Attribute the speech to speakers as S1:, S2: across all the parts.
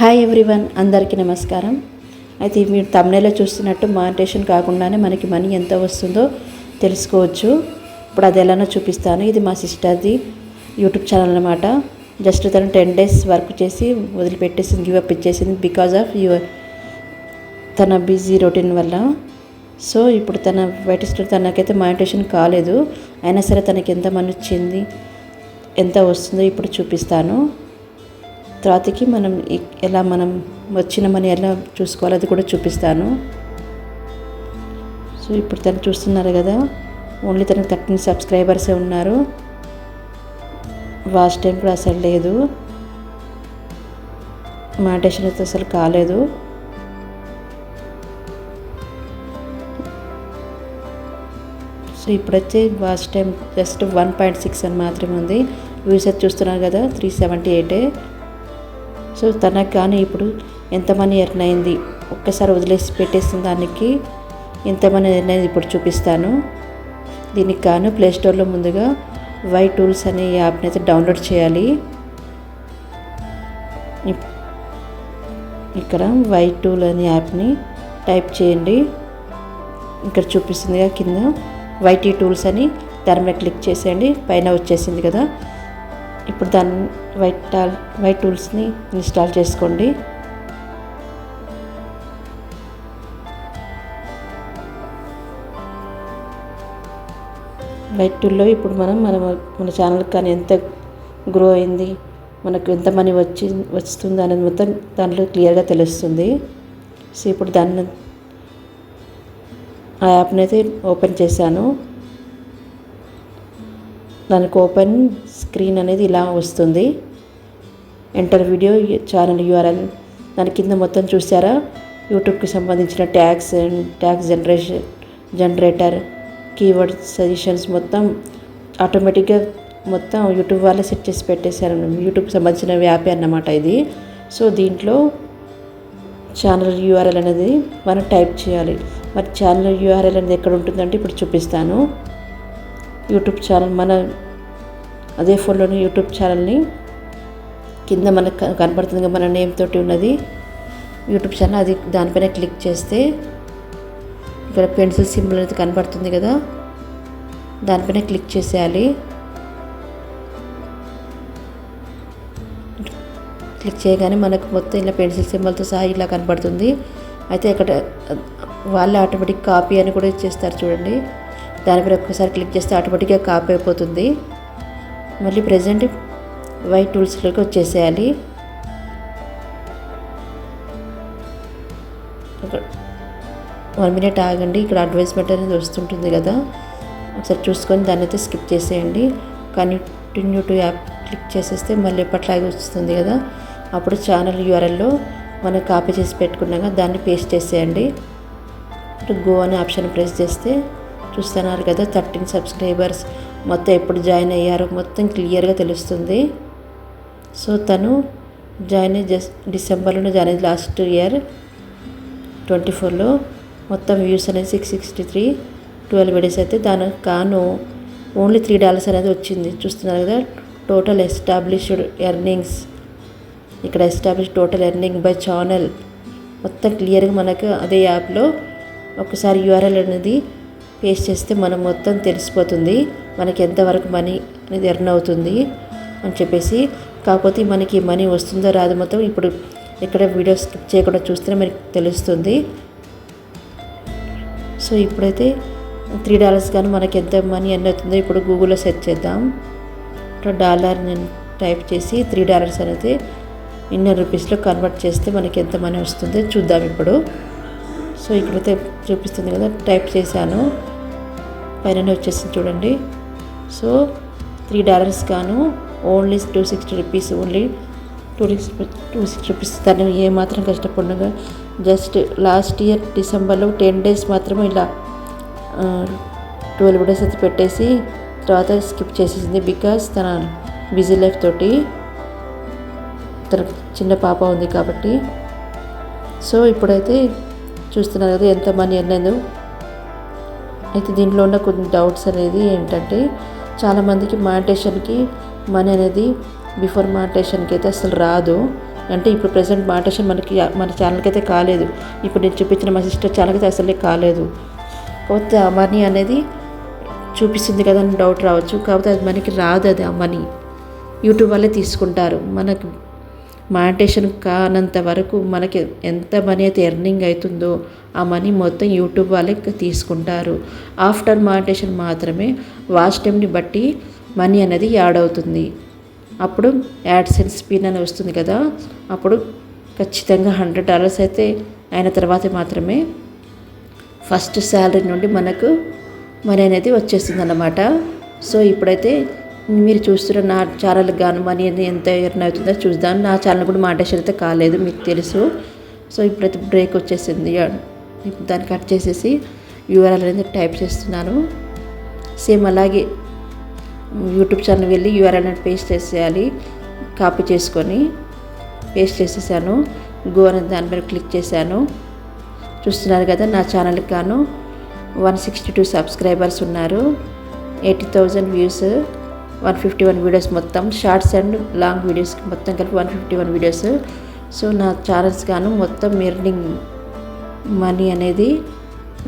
S1: Hi everyone అందరికీ నమస్కారం. అయితే మీరు తమిళలో చూస్తున్నట్టు మానిటేషన్ కాకుండానే మనకి మనీ ఎంత వస్తుందో తెలుసుకోవచ్చు. ఇప్పుడు అది ఎలానో చూపిస్తాను. ఇది మా సిస్టర్ది యూట్యూబ్ ఛానల్ అనమాట జస్ట్ తను టెన్ డేస్ వర్క్ చేసి వదిలిపెట్టేసింది గివ్ అప్ ఇచ్చేసింది బికాజ్ ఆఫ్ యువర్ తన బిజీ రొటీన్ వల్ల. సో ఇప్పుడు తన వైట్ తనకైతే మానిటేషన్ కాలేదు. అయినా సరే తనకి ఎంత మనీ వచ్చింది ఎంత వస్తుందో ఇప్పుడు చూపిస్తాను. తర్వాతకి మనం ఎలా మనం వచ్చిన మనీ ఎలా చూసుకోవాలో అది కూడా చూపిస్తాను. సో ఇప్పుడు తను చూస్తున్నారు కదా ఓన్లీ తనకు థర్టీన్ సబ్స్క్రైబర్సే ఉన్నారు. వాచ్ టైం కూడా అసలు లేదు. మాటేషన్ అయితే అసలు కాలేదు. సో ఇప్పుడైతే watch time just one point six అని మాత్రమే ఉంది. యూసర్ చూస్తున్నారు కదా త్రీ సెవెంటీ ఎయిటే. సో తనకు కానీ ఇప్పుడు ఎంత మనీ ఎర్న్ అయింది? ఒక్కసారి వదిలేసి పెట్టేసిన దానికి ఎంత మనీ ఎర్న్ అయింది ఇప్పుడు చూపిస్తాను. దీనికి గాను ప్లే స్టోర్లో ముందుగా వై టూల్స్ అనే యాప్ని అయితే డౌన్లోడ్ చేయాలి. ఇక్కడ వై టూల్ అనే యాప్ని టైప్ చేయండి. ఇక్కడ చూపిస్తుందిగా కింద వైటీ టూల్స్ అని దాని మీద క్లిక్ చేసేయండి. పైన వచ్చేసింది కదా. ఇప్పుడు దాన్ని వైట్ టాల్ వైట్ టూల్స్ని ఇన్స్టాల్ చేసుకోండి. వైట్ టూల్లో ఇప్పుడు మనం మన మన ఛానల్కి కానీ ఎంత గ్రో అయింది మనకు ఎంత మనీ వచ్చి వస్తుంది అనేది మొత్తం దాంట్లో క్లియర్గా తెలుస్తుంది. సో ఇప్పుడు దాన్ని ఆ యాప్ని అయితే ఓపెన్ చేశాను. దానికి ఓపెన్ స్క్రీన్ అనేది ఇలా వస్తుంది. ఎంటర్ వీడియో ఛానల్ యూఆర్ఎల్ దాని కింద మొత్తం చూసారా? యూట్యూబ్కి సంబంధించిన tags tags generation generator keyword suggestions మొత్తం ఆటోమేటిక్గా మొత్తం యూట్యూబ్ వాళ్ళే సెట్ చేసి పెట్టేశారు. యూట్యూబ్కి సంబంధించిన యాపే అన్నమాట ఇది. సో దీంట్లో ఛానల్ యూఆర్ఎల్ అనేది మనం టైప్ చేయాలి. మరి ఛానల్ యూఆర్ఎల్ అనేది ఎక్కడ ఉంటుందంటే ఇప్పుడు చూపిస్తాను. యూట్యూబ్ ఛానల్ మన అదే ఫోన్లోని యూట్యూబ్ ఛానల్ని కింద మనకు కనబడుతుంది కనపడుతుంది కదా మన నేమ్ తోటి ఉన్నది. యూట్యూబ్ ఛానల్ అది దానిపైన క్లిక్ చేస్తే ఇక్కడ పెన్సిల్ సింబల్ అనేది కనపడుతుంది కదా దానిపైన క్లిక్ చేసేయాలి. క్లిక్ చేయగానే మనకు మొత్తం ఇలా పెన్సిల్ సింబల్తో సహా ఇలా కనపడుతుంది. అయితే ఇక్కడ వాళ్ళే ఆటోమేటిక్ కాపీ అని కూడా ఇచ్చేస్తారు చూడండి. దానిపై ఒక్కసారి క్లిక్ చేస్తే ఆటోమేటిక్గా కాపీ అయిపోతుంది. మళ్ళీ ప్రజెంట్ వైట్ టూల్స్లోకి వచ్చేసేయాలి. వన్ మినిట్ ఆగండి ఇక్కడ అడ్వర్టైజ్మెంట్ అనేది వస్తుంటుంది కదా. ఒకసారి చూసుకొని దాన్ని అయితే స్కిప్ చేసేయండి. కంటిన్యూ టు యాప్ క్లిక్ చేసేస్తే మళ్ళీ ఎప్పట్లాగే వస్తుంది కదా. అప్పుడు ఛానల్ యూఆర్ఎల్లో మనం కాపీ చేసి పెట్టుకున్నాక దాన్ని పేస్ట్ చేసేయండి. ఇప్పుడు గో అనే ఆప్షన్ ప్రెస్ చేస్తే చూస్తున్నారు కదా థర్టీన్ సబ్స్క్రైబర్స్. మొత్తం ఎప్పుడు జాయిన్ అయ్యారో మొత్తం క్లియర్గా తెలుస్తుంది. సో తను జాయిన్ అయ్యి జస్ట్ డిసెంబర్లోనే జాయిన్ అయ్యింది లాస్ట్ ఇయర్ ట్వంటీ ఫోర్లో. మొత్తం వ్యూస్ అనేది six sixty three twelve days అయితే దానికి కాను ఓన్లీ త్రీ డాలర్స్ అనేది వచ్చింది. చూస్తున్నారు కదా టోటల్ ఎస్టాబ్లిష్డ్ ఎర్నింగ్స్. ఇక్కడ establish total earning by channel. మొత్తం క్లియర్గా మనకు అదే యాప్లో ఒకసారి యూఆర్ఎల్ అనేది పేస్ట్ చేస్తే మనం మొత్తం తెలిసిపోతుంది. మనకి ఎంతవరకు మనీ అనేది ఎర్న్ అవుతుంది అని చెప్పేసి. కాకపోతే మనకి మనీ వస్తుందో రాదు మొత్తం ఇప్పుడు ఇక్కడ వీడియో స్కిప్ చేయకుండా చూస్తేనే మనకి తెలుస్తుంది. సో ఇప్పుడైతే త్రీ డాలర్స్ కానీ మనకి ఎంత మనీ ఎన్ని అవుతుందో ఇప్పుడు గూగుల్లో సెర్చ్ చేద్దాం. ఇక్కడ డాలర్ నేను టైప్ చేసి త్రీ డాలర్స్ అనేది ఇన్నర్ రూపీస్లో కన్వర్ట్ చేస్తే మనకి ఎంత మనీ వస్తుందో చూద్దాం ఇప్పుడు. సో ఇక్కడైతే చూపిస్తుంది కదా టైప్ చేశాను. పైన వచ్చేసింది చూడండి. సో త్రీ డాలర్స్ గాను only two sixty rupees only two two sixty rupees తను ఏమాత్రం కష్టపడినగా. జస్ట్ లాస్ట్ ఇయర్ డిసెంబర్లో టెన్ డేస్ మాత్రమే ఇలా ట్వెల్వ్ డేస్ అయితే పెట్టేసి తర్వాత స్కిప్ చేసేసింది బికాస్ తన బిజీ లైఫ్ తోటి తనకు చిన్న పాప ఉంది కాబట్టి. సో ఇప్పుడైతే చూస్తున్నారు కదా ఎంత మనీ అన్నదో. అయితే దీంట్లో ఉన్న కొన్ని డౌట్స్ అనేది ఏంటంటే చాలామందికి మానిటేషన్కి మనీ అనేది బిఫోర్ మానిటేషన్కి అయితే అసలు రాదు. అంటే ఇప్పుడు ప్రజెంట్ మాటేషన్ మనకి మన ఛానల్కి అయితే కాలేదు. ఇప్పుడు నేను చూపించిన మా సిస్టర్ ఛానల్కి అయితే అసలే కాలేదు. కాకపోతే ఆ మనీ అనేది చూపిస్తుంది కదా అని డౌట్ రావచ్చు. కాకపోతే అది మనకి రాదు అది ఆ మనీ. యూట్యూబ్ వాళ్ళే తీసుకుంటారు. మనకి మానిటేషన్ కానంత వరకు మనకి ఎంత మనీ అయితే ఎర్నింగ్ అవుతుందో ఆ మనీ మొత్తం యూట్యూబ్ వాళ్ళే తీసుకుంటారు. ఆఫ్టర్ మానిటేషన్ మాత్రమే వాచ్ టైంని బట్టి మనీ అనేది యాడ్ అవుతుంది. అప్పుడు యాడ్ సెన్స్ పిన్ అని వస్తుంది కదా అప్పుడు ఖచ్చితంగా హండ్రెడ్ డాలర్స్ అయితే అయిన తర్వాత మాత్రమే ఫస్ట్ శాలరీ నుండి మనకు మనీ అనేది వచ్చేస్తుంది అన్నమాట సో ఇప్పుడైతే మీరు చూస్తున్న నా ఛానల్ గాను మనీ అనేది ఎంత ఎర్న్ అవుతుందో చూద్దాం. నా ఛానల్ కూడా మాటేషన్ అయితే కాలేదు మీకు తెలుసు. సో ఇప్పుడైతే బ్రేక్ వచ్చేసింది. ఇప్పుడు దాన్ని కట్ చేసేసి యూఆర్ఎల్ అనేది టైప్ చేస్తున్నాను. సేమ్ అలాగే యూట్యూబ్ ఛానల్ వెళ్ళి యూఆర్ఎల్ అనేది పేస్ట్ చేసేయాలి. కాపీ చేసుకొని పేస్ట్ చేసేసాను. గో అనే దాని మీద క్లిక్ చేశాను. చూస్తున్నారు కదా నా ఛానల్కి గాను. వన్ సిక్స్టీ టూ సబ్స్క్రైబర్స్ ఉన్నారు. Eighty thousand views one fifty one videos మొత్తం షార్ట్స్ అండ్ లాంగ్ వీడియోస్ మొత్తం కలిపి one fifty one videos so నా ఛానల్స్ గాను మొత్తం ఎర్నింగ్ మనీ అనేది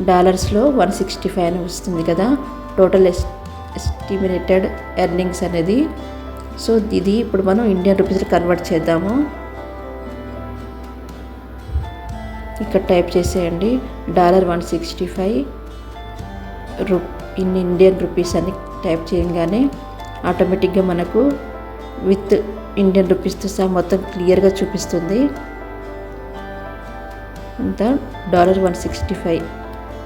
S1: డాలర్స్లో వన్ సిక్స్టీ ఫైవ్ అని వస్తుంది కదా. టోటల్ ఎస్ ఎస్టిమేటెడ్ ఎర్నింగ్స్ అనేది. సో ఇది ఇప్పుడు మనం ఇండియన్ రూపీస్లో కన్వర్ట్ చేద్దాము. ఇక్కడ టైప్ చేసేయండి. డాలర్ వన్ సిక్స్టీ ఫైవ్ రూ ఇన్ ఇండియన్ రూపీస్ అని టైప్ చేయగానే ఆటోమేటిక్గా మనకు విత్ ఇండియన్ రూపీస్తో సహా మొత్తం క్లియర్గా చూపిస్తుంది. అంతా డాలర్ వన్ సిక్స్టీ ఫైవ్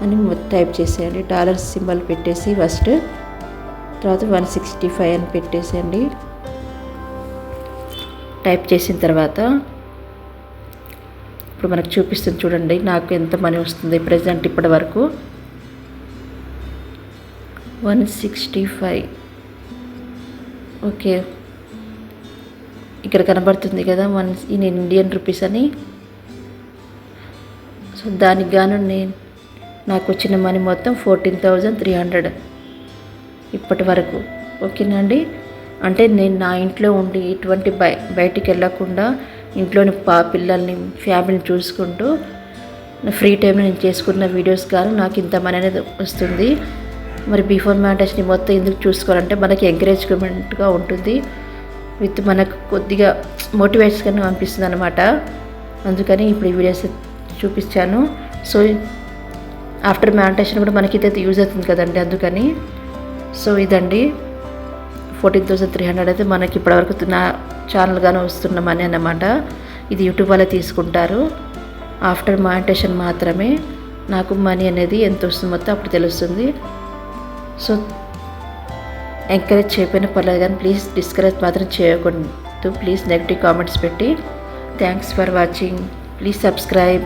S1: అని టైప్ చేసేయండి. డాలర్ సింబల్ పెట్టేసి ఫస్ట్ తర్వాత వన్ సిక్స్టీ ఫైవ్ అని పెట్టేసేయండి. టైప్ చేసిన తర్వాత ఇప్పుడు మనకు చూపిస్తుంది చూడండి నాకు ఎంత మనీ వస్తుంది ప్రజెంట్ ఇప్పటి వరకు. One sixty five. ఓకే. ఇక్కడ కనబడుతుంది కదా వన్ ఇన్ ఇండియన్ రూపీస్ అని. సో దానికి గాను నేను నాకు వచ్చిన మనీ మొత్తం ఫోర్టీన్ థౌజండ్ త్రీ హండ్రెడ్ ఇప్పటి వరకు. ఓకేనా అండి? అంటే నేను నా ఇంట్లో ఉండి ఇటువంటి బయ బయటికి వెళ్ళకుండా ఇంట్లోని పా పిల్లల్ని ఫ్యామిలీని చూసుకుంటూ ఫ్రీ టైంలో నేను చేసుకున్న వీడియోస్ కానీ నాకు ఇంత మనీ అనేది వస్తుంది. మరి బిఫోర్ మ్యారేజ్ని మొత్తం ఎందుకు చూసుకోవాలంటే మనకి ఎంకరేజ్మెంట్గా ఉంటుంది. విత్ మనకు కొద్దిగా మోటివేషన్గా అనిపిస్తుంది అనమాట అందుకని ఇప్పుడు ఈ వీడియోస్ చూపించాను సో ఆఫ్టర్ మ్యానిటేషన్ కూడా మనకి ఇదైతే యూజ్ అవుతుంది కదండి అందుకని. సో ఇదండి. ఫోర్టీన్ థౌసండ్ త్రీ హండ్రెడ్ అయితే మనకి ఇప్పటివరకు నా ఛానల్గానే వస్తున్న మనీ అన్నమాట. ఇది యూట్యూబ్ వాళ్ళే తీసుకుంటారు. ఆఫ్టర్ మానిటేషన్ మాత్రమే నాకు మనీ అనేది ఎంత వస్తుంది మొత్తం అప్పుడు తెలుస్తుంది. సో ఎంకరేజ్ చేయకపోయినా పర్లేదు కానీ ప్లీజ్ డిస్కరేజ్ మాత్రం చేయకూడదు. ప్లీజ్ నెగిటివ్ కామెంట్స్ పెట్టి thanks for watching please subscribe